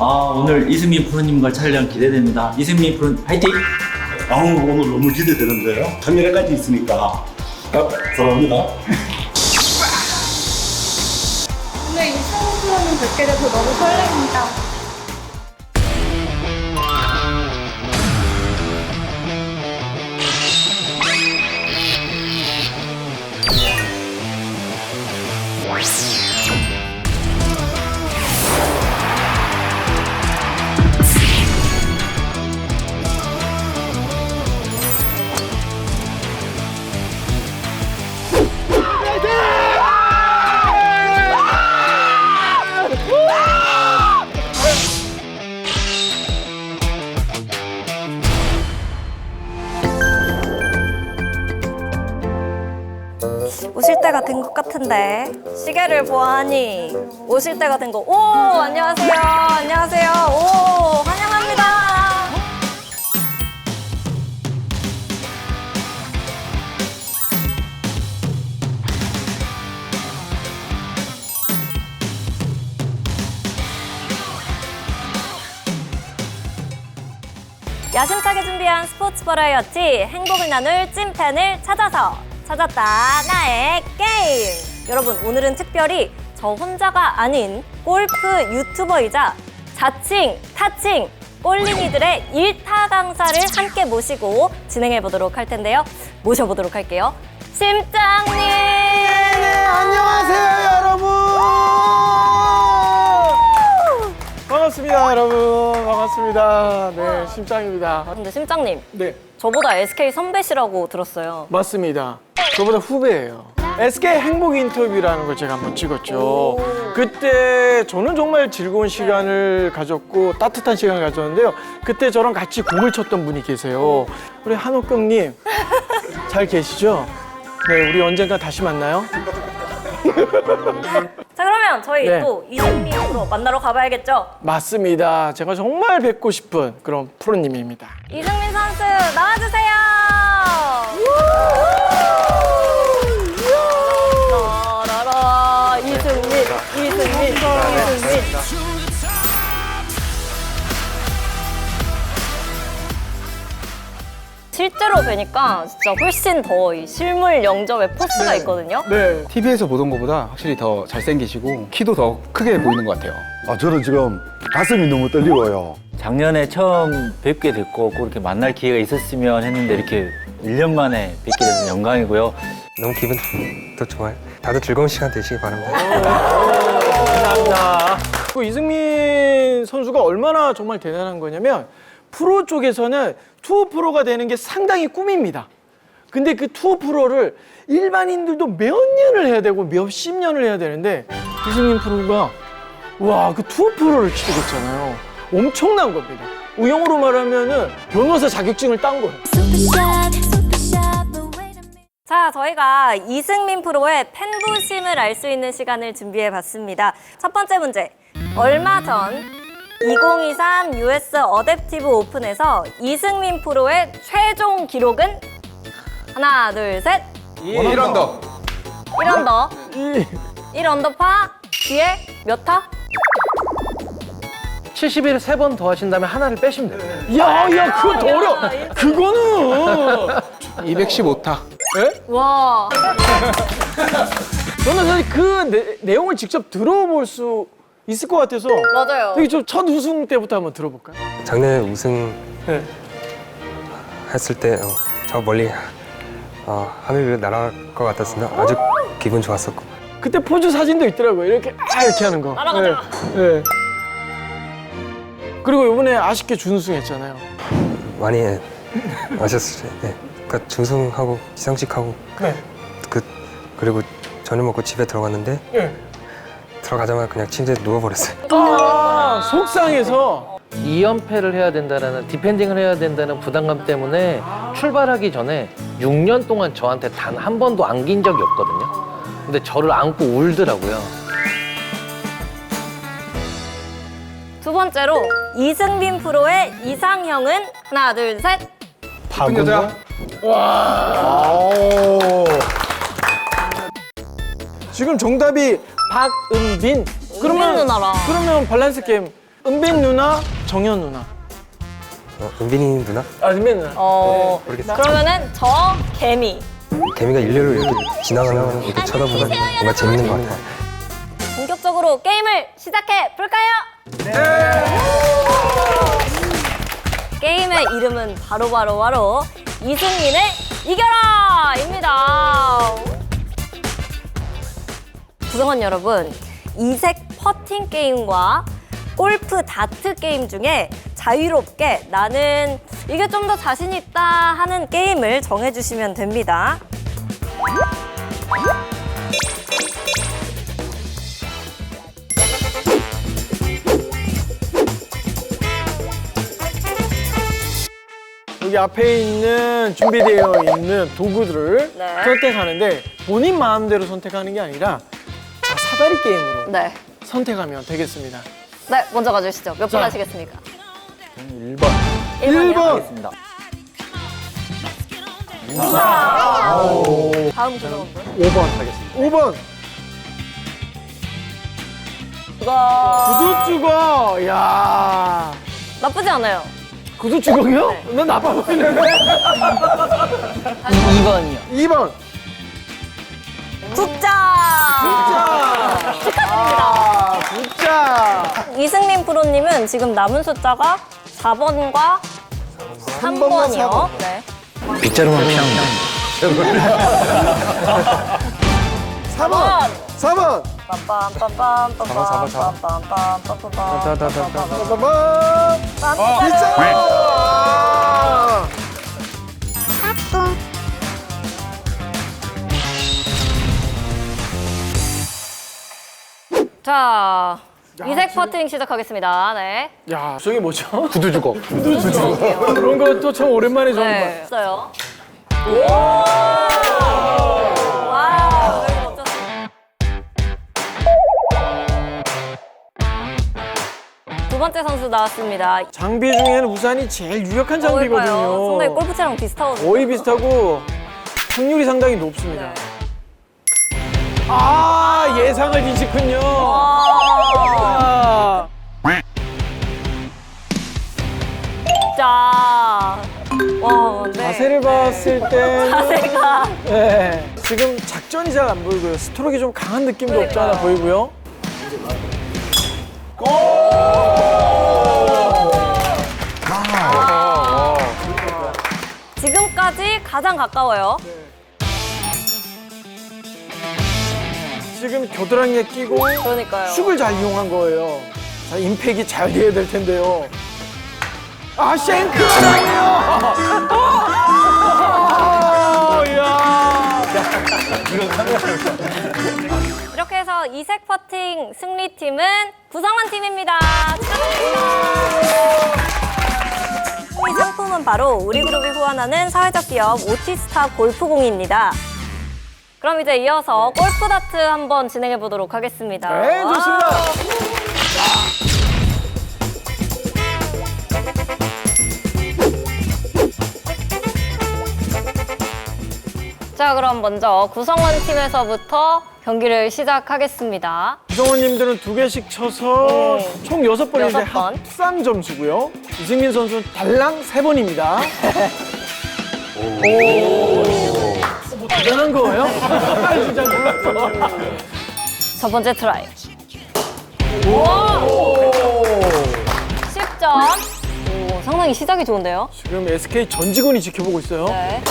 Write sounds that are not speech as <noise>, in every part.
아, 오늘 이승민 프로님과 촬영 기대됩니다. 이승민 프로 화이팅! 아우 오늘 너무 기대되는데요. 카메라까지 있으니까 아, 사랑합니다. 오늘 이승우 프로님 뵙게 돼서 너무 설렙니다. 된것 같은데 시계를 보아하니 오실 때가 된 거. 오 안녕하세요. 안녕하세요. 오 환영합니다. 야심차게 준비한 스포츠 버라이어티 행복을 나눌 찐팬을 찾아서 찾았다 나의 게임 여러분 오늘은 특별히 저 혼자가 아닌 골프 유튜버이자 자칭 타칭 꼴링이들의 일타 강사를 함께 모시고 진행해 보도록 할 텐데요 모셔보도록 할게요 심장님 네, 안녕하세요, 여러분. 반갑습니다, 여러분. 반갑습니다. 네, 심장입니다. 근데 심장님 네, 저보다 SK 선배시라고 들었어요 맞습니다. 저보다 후배예요. SK 행복 인터뷰라는 걸 제가 한번 찍었죠. 그때 저는 정말 즐거운 시간을 가졌고 따뜻한 시간을 가졌는데요. 그때 저랑 같이 공을 쳤던 분이 계세요. 우리 한옥경님 잘 계시죠? 네, 우리 언젠가 다시 만나요. 자 그러면 저희 네. 또 이승민으로 만나러 가봐야겠죠 맞습니다. 제가 정말 뵙고 싶은 그런 프로님입니다. 이승민 선수 나와주세요. 실제로 뵈니까 진짜 훨씬 더 이 실물 영접의 포스가 있거든요. 네. TV에서 보던 것보다 확실히 더 잘생기시고 키도 더 크게 보이는 것 같아요. 아 저는 지금 가슴이 너무 떨리고요. 작년에 처음 뵙게 됐고 꼭 이렇게 만날 기회가 있었으면 했는데 이렇게 1년 만에 뵙게 돼서 영광이고요. 너무 기분 더 좋아요. 다들 즐거운 시간 되시기 바랍니다. 감사합니다. 그 이승민 선수가 얼마나 정말 대단한 거냐면 프로 쪽에서는 투어 프로가 되는 게 상당히 꿈입니다. 근데 그 투어 프로를 일반인들도 몇 년을 해야 되고 몇십 년을 해야 되는데 이승민 프로가 와 그 투어 프로를 치르겠잖아요. 엄청난 겁니다. 우영으로 말하면은 변호사 자격증을 딴 거예요. 자, 저희가 이승민 프로의 팬부심을 알 수 있는 시간을 준비해 봤습니다. 첫 번째 문제. 얼마 전 2023 US 어댑티브 오픈에서 이승민 프로의 최종 기록은 하나, 둘, 셋. 1언더. 1언더. 1언더파 뒤에 몇 타? 70일 세 번 더 하신 다음에 하나를 빼시면 돼요. 야, 야, 그거 더 어려. 그거는 215타. 와. 저는 사실 그 내, 용을 직접 들어볼 수 있을 것 같아서 맞아요. 여기 좀 첫 우승 때부터 한번 들어볼까요? 작년에 우승 네. 했을 때 어, 저 멀리 어, 하늘을 날아갈 것 같았습니다. 아주 기분 좋았었고 그때 포즈 사진도 있더라고요. 이렇게 아 이렇게 하는 거. 날아가자. 네. 네. 그리고 이번에 아쉽게 준우승했잖아요. 많이 예, 아셨을 때, 네. 그러니까 준승하고 시상식하고 네. 그 그리고 저녁 먹고 집에 들어갔는데 네. 들어가자마자 그냥 침대에 누워버렸어요. 아 속상해서 2연패를 해야 된다는 디펜딩을 해야 된다는 부담감 때문에 출발하기 전에 6년 동안 저한테 단 한 번도 안긴 적이 없거든요. 근데 저를 안고 울더라고요. 두 번째로 이승민 프로의 이상형은 하나, 둘, 셋. 예쁜 여자. 지금 정답이 박은빈 은빈 누나랑. 그러면 밸런스 게임 은빈 누나, 정현 누나. 어, 은빈이 누나? 아, 은빈 누나. 어, 모르겠어요. 그러면은 저 개미. 개미가 일렬로 이렇게 지나가는 거 이렇게 쳐다보면 뭔가 재밌는 것 같아요. 본격적으로 게임을 시작해 볼까요? 게임의 이름은 바로바로 바로 이승민을 이겨라입니다. 구성원 여러분, 이색 퍼팅 게임과 골프 다트 게임 중에 자유롭게 나는 이게 좀 더 자신 있다 하는 게임을 정해주시면 됩니다. 여기 앞에 있는 준비되어 있는 도구들을 네. 선택하는데 본인 마음대로 선택하는 게 아니라 자, 사다리 게임으로 네. 선택하면 되겠습니다. 네, 먼저 가주시죠. 몇 번 자. 하시겠습니까? 1번. 1번이요? 1번. 하겠습니다. 다음 분. 5번 하겠습니다. 5번. 이거 구두 주걱. 야 나쁘지 않아요. 구두 주걱이요? 네. 난 나빠 보이는데. 2번이요. <laughs> 2번. 숫자! 자. 아, 숫자. 이승민 프로님은 지금 남은 숫자가 4번과 3번과 3번이요. 네. 빗자루만 피합니다. 4번. 4번. 빰빰빰빰빰빰빰빰빰빰빰빰빰빰빰빰빰빰 자, 이색 퍼팅 시작하겠습니다. 네. 야, 저게 뭐죠? 구두 주걱. 구두 주걱. 그런 것도 참 오랜만에 좀 네. 있어요. 와, 여기 멋졌어. 두 번째 선수 나왔습니다. 장비 중에는 우산이 제일 유력한 장비거든요. 상당히 골프채랑 비슷하거든요. 거의 비슷하고 확률이 상당히 높습니다. 네. 아 예상을 뒤집군요. 아, 자, 와, 네. 자세를 봤을 때 자세가 네, 지금 작전이 잘 안 보이고요. 스트로크가 좀 강한 느낌도 없지 않아 보이고요. 지금까지 가장 가까워요. 지금 겨드랑이에 끼고 그러니까요. 슉을 잘 이용한 거예요. 자, 임팩이 잘 돼야 될 텐데요. 아, 쉔크가 나네요! 어, 야. 이렇게 해서 이색 퍼팅 승리팀은 구성원 팀입니다. 축하드립니다. 이 상품은 바로 우리 그룹이 후원하는 사회적 기업 오티스타 골프공입니다. 그럼 이제 이어서 골프 다트 한번 진행해 보도록 하겠습니다. 네, 좋습니다. 자, 그럼 먼저 구성원 팀에서부터 경기를 시작하겠습니다. 구성원님들은 두 개씩 쳐서 네. 총 여섯 번인데 여섯 번. 합산 점수고요. 이승민 선수는 달랑 세 번입니다. 오. 뭐 대단한 거예요? 진짜 몰랐어. 첫 번째 트라이. 우와! 10점. 오, 상당히 시작이 좋은데요? 지금 SK 전 직원이 지켜보고 있어요. 네.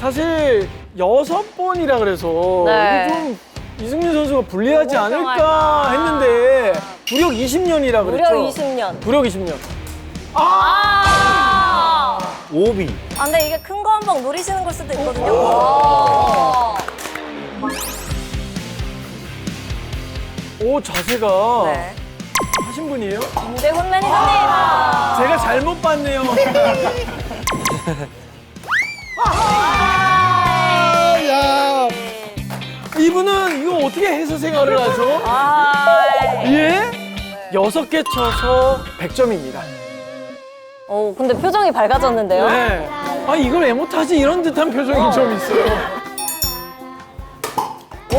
사실 여섯 번이라 그래서 네. 이거 좀 이승민 선수가 불리하지 않을까. 했는데 구력 20년이라 무려 그랬죠. 20년. 구력 20년. 아! 오비. 아, 근데 이게 큰 거 한 방 노리시는 걸 수도 있거든요. 와. 오 자세가 네. 하신 분이에요? 김대훈 매니저님. 제가 잘못 봤네요. <laughs> 아, 야. 이분은 이거 어떻게 해서 생활을 하죠? 아. 예? 여섯 개 쳐서 100점입니다. 어, 근데 표정이 밝아졌는데요? 네. 아 이걸 왜 못하지 이런 듯한 표정이 좀 있어요.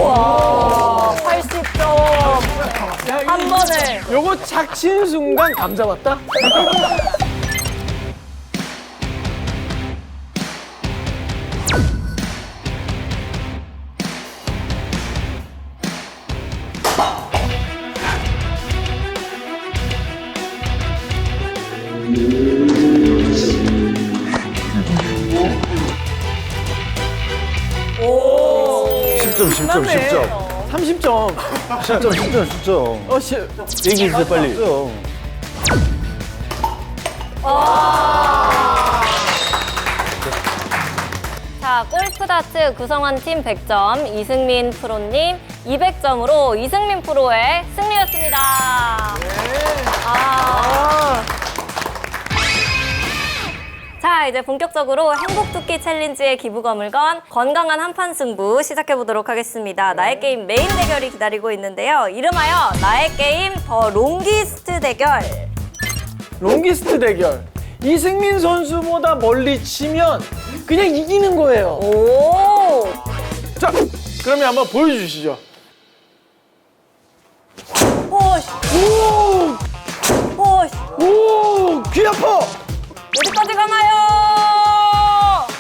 와, 80점. 야, 한 번에. 요거 착친 순간 감 잡았다. 30점. 10점, 10점, 10점. 어, 씨. 얘기해 주세요, 빨리. 자, 골프 다트 구성원 팀 100점, 이승민 프로님 200점으로 이승민 프로의 승리였습니다. 아. 자, 이제 본격적으로 행복토끼 챌린지의 기부금을 건 건강한 한판 승부 시작해 보도록 하겠습니다. 나의 게임 메인 대결이 기다리고 있는데요. 이름하여 나의 게임 더 롱기스트 대결. 롱기스트 대결. 이승민 선수보다 멀리 치면 그냥 이기는 거예요. 오! 자, 그러면 한번 보여주시죠. 호시, 오! 호시. 오! 귀 아파! 어디까지 가나요?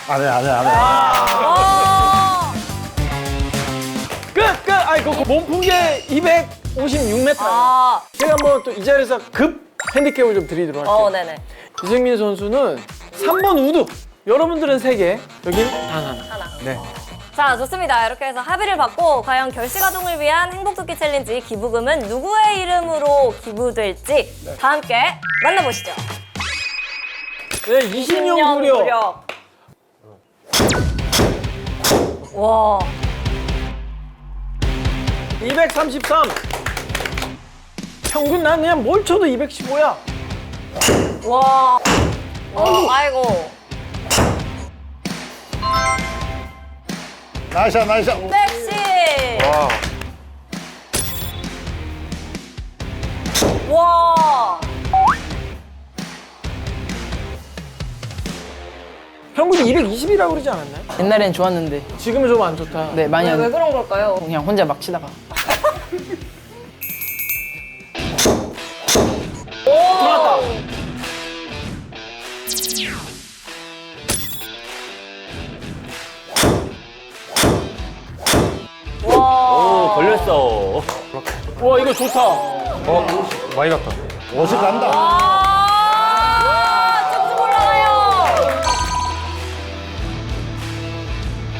안 해, 안 해, 안 해. 아, 끝! 끝! 아이, 그 몸풍계 256m. 아, 제가 한번 또 이 자리에서 급 핸디캡을 좀 드리도록 할게요. 어, 네네. 이승민 선수는 3번 우드. 여러분들은 3개, 여긴 단 하나. 하나. 네. 자, 좋습니다. 이렇게 해서 합의를 받고 과연 결시가동을 위한 행복토끼 챌린지 기부금은 누구의 이름으로 기부될지 다 함께 만나보시죠. 네, 20년 무려. 와, 233. 평균 난 그냥 뭘 쳐도 215야. 와. 어, 아이고. 나이샤, 나이샤. 백시. 와. 평균 220이라고 그러지 않았나요? 옛날엔 좋았는데 지금은 좀 안 좋다. 네 많이 왜, 왜 안 그런 걸까요? 그냥 혼자 막 치다가 들어왔다. 오, 걸렸어. 와, 이거 좋다. 어 많이 갔다. 어식 간다.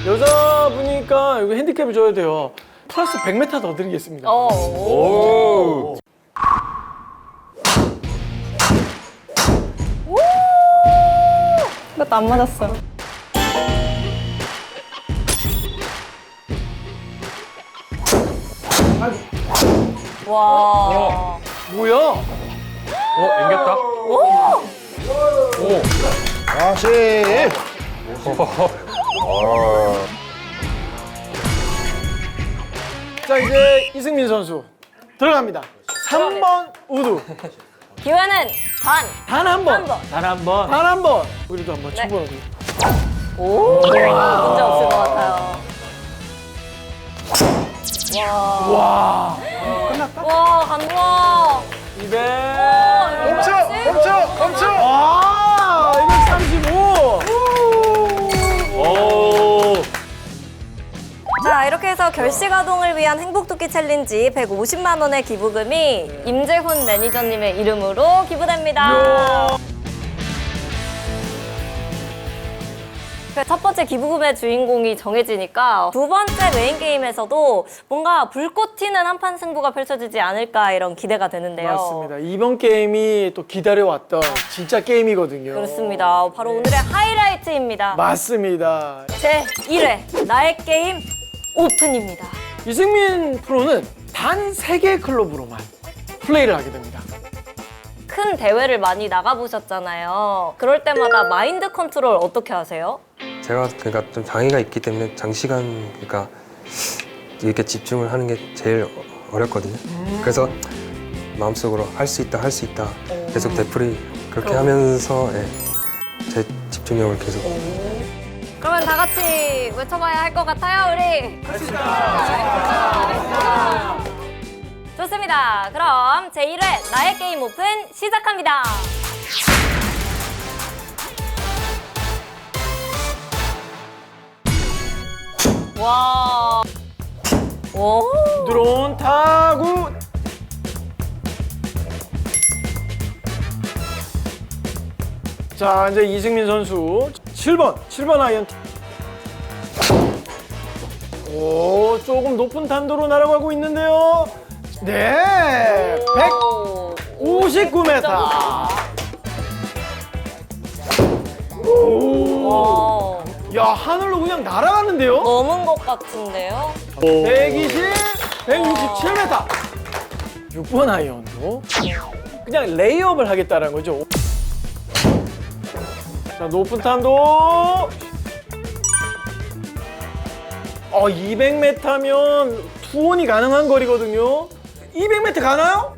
여자분이니까 이거 핸디캡을 줘야 돼요. 플러스 100m 더 드리겠습니다. 어. 오. 이것도 안 맞았어. 와. 뭐야? 어 앵겼다. 다시. 자, 이제 이승민 선수 들어갑니다. 3번 우드. 기회는 단. 단 한 번. 한 번. 단 한 번. 단 한 번. 우리도 한번 네. 충분하게. 오. 문제 없을 것 같아요. 와. 와, 간다. 200. 멈춰, 멈춰, 멈춰. 아, 이렇게 해서 결시가동을 위한 행복토끼 챌린지 150만 원의 기부금이 임재훈 매니저님의 이름으로 기부됩니다. 그첫 번째 기부금의 주인공이 정해지니까 두 번째 메인 게임에서도 뭔가 불꽃 튀는 한판 승부가 펼쳐지지 않을까 이런 기대가 되는데요. 맞습니다. 이번 게임이 또 기다려왔던 진짜 게임이거든요. 그렇습니다. 바로 오늘의 하이라이트입니다. 맞습니다. 제 1회 나의 게임 오픈입니다. 이승민 프로는 단 세개 클럽으로만 플레이를 하게 됩니다. 큰 대회를 많이 나가보셨잖아요. 그럴 때마다 마인드 컨트롤 어떻게 하세요? 제가 그러니까 좀 장애가 있기 때문에 장시간 그러니까 이렇게 집중을 하는 게 제일 어렵거든요. 그래서 마음속으로 할 수 있다, 할 수 있다 계속 되풀이 그렇게 하면서 예, 제 집중력을 계속 그러면 다 같이 외쳐봐야 할 것 같아요, 우리. 좋습니다. 자, 그럼 제1회 나의 게임 오픈 시작합니다. 와. 오. 드론 타구. 자, 이제 이승민 선수 7번, 7번 아이언. 오, 조금 높은 탄도로 날아가고 있는데요. 네, 159m. 오, 와. 야 하늘로 그냥 날아가는데요. 넘은 것 같은데요? 120, 167m. 6번 아이언도 그냥 레이업을 하겠다는 거죠. 자, 높은 탄도. 어, 200m면 투혼이 가능한 거리거든요. 200m 가나요?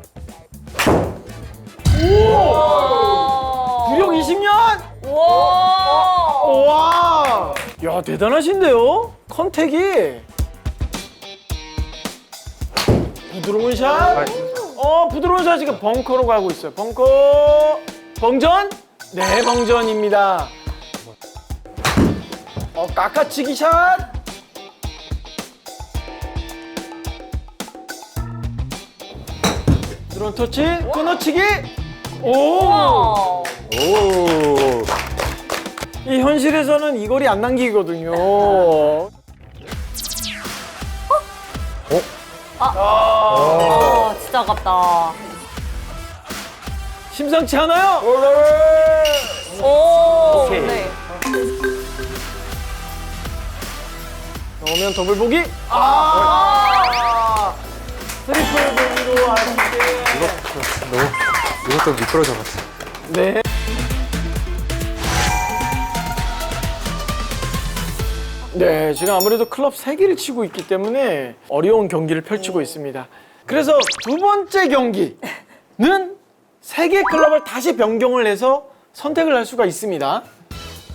와. 구력 20년? 와. 와! 야, 대단하신데요? 컨택이. 부드러운 샷. 어, 부드러운 샷 지금 벙커로 가고 있어요. 벙커. 벙전? 네, 벙전입니다. 어, 깎아치기 샷. 드론 터치, 끊어치기. 오! 와. 오. 이 현실에서는 이 거리 안 남기거든요. 아, 진짜 아깝다. 심상치 않아요? 오. 오케이. 네. 오면 더블 보기. 아! 트리플 보기로 아쉽게. 너무 이것도 미끄러져 같아. 네. 네, 지금 아무래도 클럽 세개를 치고 있기 때문에 어려운 경기를 펼치고 있습니다. 그래서 두 번째 경기는 세 개 클럽을 다시 변경을 해서 선택을 할 수가 있습니다.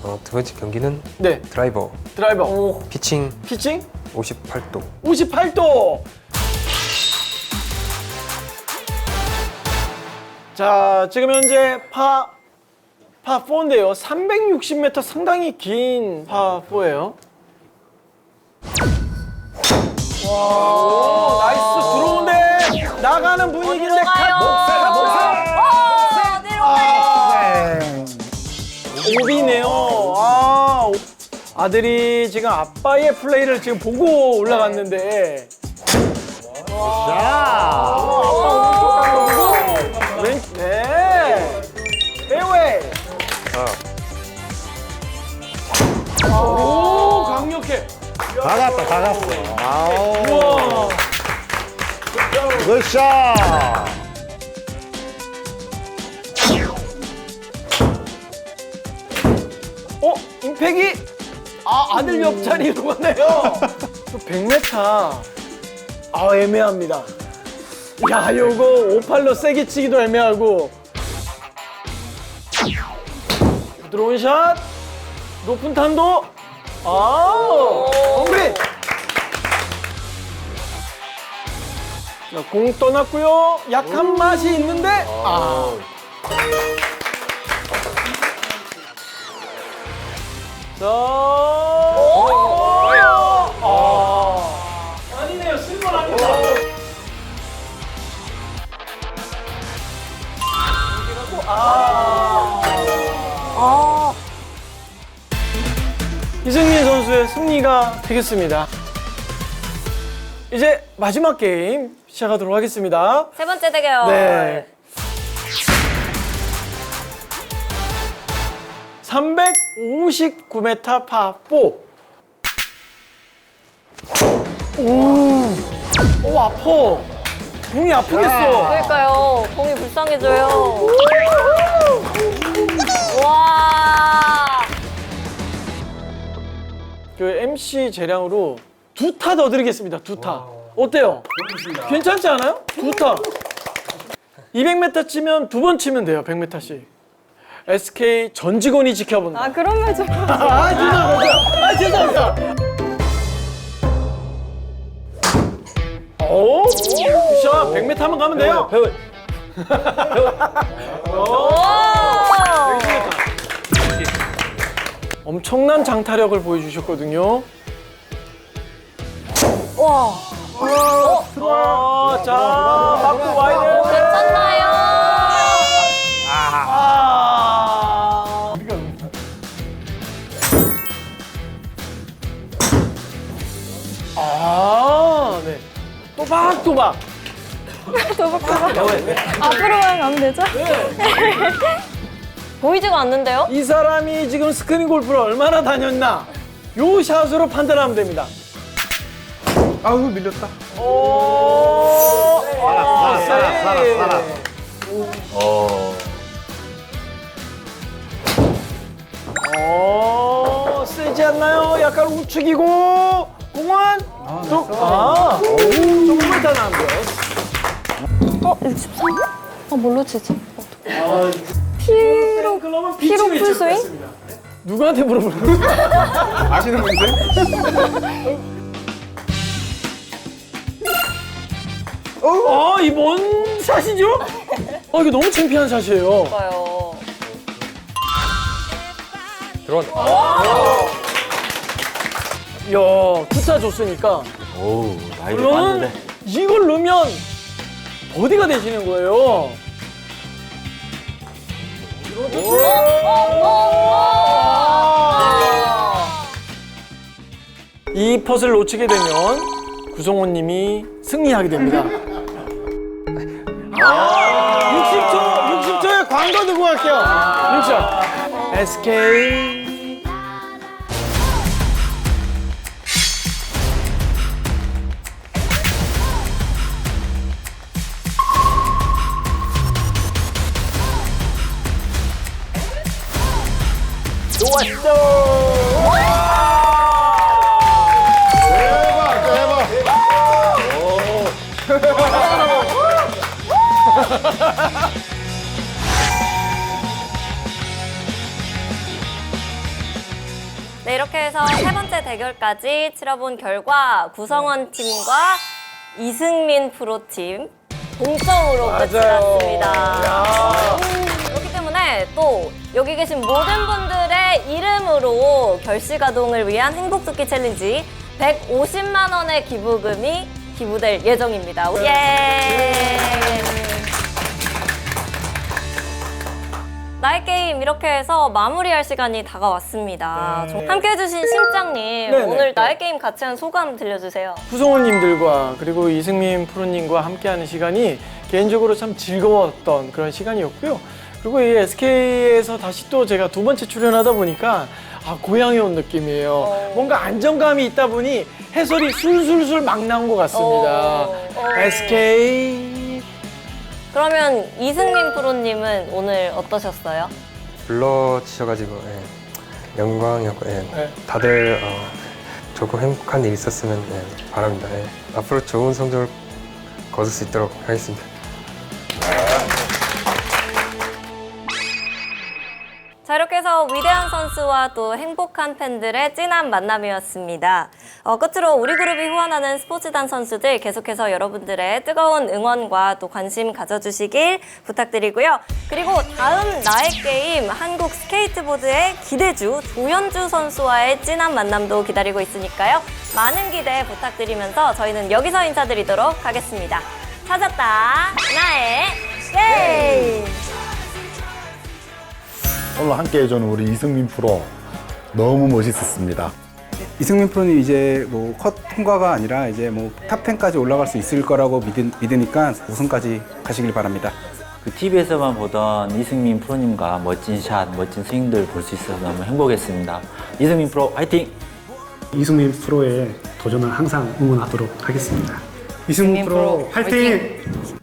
어, 두 번째 경기는 네, 드라이버 드라이버, 피칭 피칭 58도 58도. 자, 지금 현재 파, 파 4인데요. 360m 상당히 긴 파 4예요. 와, 나이스 들어오는데 나가는 분위기인데 들어가요. 오비네요. 아, 아들이 지금 아빠의 플레이를 지금 보고 올라갔는데. 자, 왼, 네. 페어웨이. 오, 강력해. 다 갔다, 다 갔어. 우와. 굿샷. 어, 임팩이? 아, 아들 옆자리로 가네요. 100m. 아, 애매합니다. 야, 요거 오팔로 세게 치기도 애매하고. 부드러운 샷. 높은 탄도. 아, 홈그린. 자, 공 떠났고요. 약한 맛이 있는데. 아. 아. 아니네요. 실물 아닙니다. 아. 이승민 선수의 승리가 되겠습니다. 이제 마지막 게임 시작하도록 하겠습니다. 세 번째 대결. 네. 359m 파4. 오, 오 아파. 공이 아프겠어. 그러니까요. 공이 불쌍해져요. 와. 그 MC 재량으로 두 타 더 드리겠습니다. 두 타. 어때요? 괜찮지 않아요? 두 타. 200m 치면 두 번 치면 돼요. 100m씩. SK 전 직원이 지켜본다. 아 그러면 좀 아, 죄송합니다. 아, 죄송합니다. 오, 굿샷. 자, 100m 한번 가면 돼요. 배우 <laughs> 엄청난 장타력을 보여주셨거든요. 와, 어, 자, 맞고 와야 되 또박또박. <laughs> 앞으로만 가면 되죠? <laughs> 보이지가 않는데요? 이 사람이 지금 스크린 골프를 얼마나 다녔나? 요 샷으로 판단하면 됩니다. 아우 밀렸다. 오, 살아, 살아, 살아, 살아. 어. 어, 세지 않나요? 약간 우측이고 공원 쪽. 아, 조금만 더 나면 어, 63? 아, 뭘로 치지? 피로 그러면 피로 풀스윙? 누구한테 물어보는 거야? <laughs> 아시는 분들? 어, 이뭔 샷이죠? 어, 이거 너무 창피한 샷이에요. 봐요. 이 야, 투타 줬으니까. 오, 그러면 많은데. 이걸 넣으면 버디가 되시는 거예요. 이 펫을 놓치게 되면 구성원님이 승리하게 됩니다. 60초, 60초의 광고 듣고 갈게요. 60초. SK. 네, 이렇게 해서 세 번째 대결까지 치러본 결과 구성원 팀과 이승민 프로팀 동점으로 끝이 났습니다. 그렇기 때문에 또 여기 계신 모든 분들의 이름으로 결시가동을 위한 행복토끼 챌린지 150만 원의 기부금이 기부될 예정입니다. 예! 나의 게임 이렇게 해서 마무리할 시간이 다가왔습니다. 네. 좀 함께 해주신 심장님 네네. 오늘 나의 게임 같이 한 소감 들려주세요. 구성원님들과 그리고 이승민 프로님과 함께하는 시간이 개인적으로 참 즐거웠던 그런 시간이었고요. 그리고 이 SK에서 다시 또 제가 두 번째 출연하다 보니까 아 고향에 온 느낌이에요. 뭔가 안정감이 있다 보니 해설이 술술술 막 나온 것 같습니다. 어. SK 그러면 이승민 프로님은 오늘 어떠셨어요? 불러주셔가지고 예, 영광이었고 예, 네. 다들 어, 조금 행복한 일 있었으면 예, 바랍니다. 예. 앞으로 좋은 성적을 거둘 수 있도록 하겠습니다. 위대한 선수와 또 행복한 팬들의 진한 만남이었습니다. 어, 끝으로 우리 그룹이 후원하는 스포츠단 선수들 계속해서 여러분들의 뜨거운 응원과 또 관심 가져주시길 부탁드리고요. 그리고 다음 나의 게임 한국 스케이트보드의 기대주 조현주 선수와의 진한 만남도 기다리고 있으니까요. 많은 기대 부탁드리면서 저희는 여기서 인사드리도록 하겠습니다. 찾았다 나의 게임. 오늘 함께 해준 우리 이승민 프로 너무 멋있었습니다. 이승민 프로님 이제 뭐 컷 통과가 아니라 이제 뭐 탑 10까지 올라갈 수 있을 거라고 믿으, 믿으니까 우승까지 가시길 바랍니다. 그 TV에서만 보던 이승민 프로님과 멋진 샷, 멋진 스윙들 볼 수 있어서 너무 행복했습니다. 이승민 프로 화이팅! 이승민 프로의 도전을 항상 응원하도록 하겠습니다. 이승민 프로 화이팅!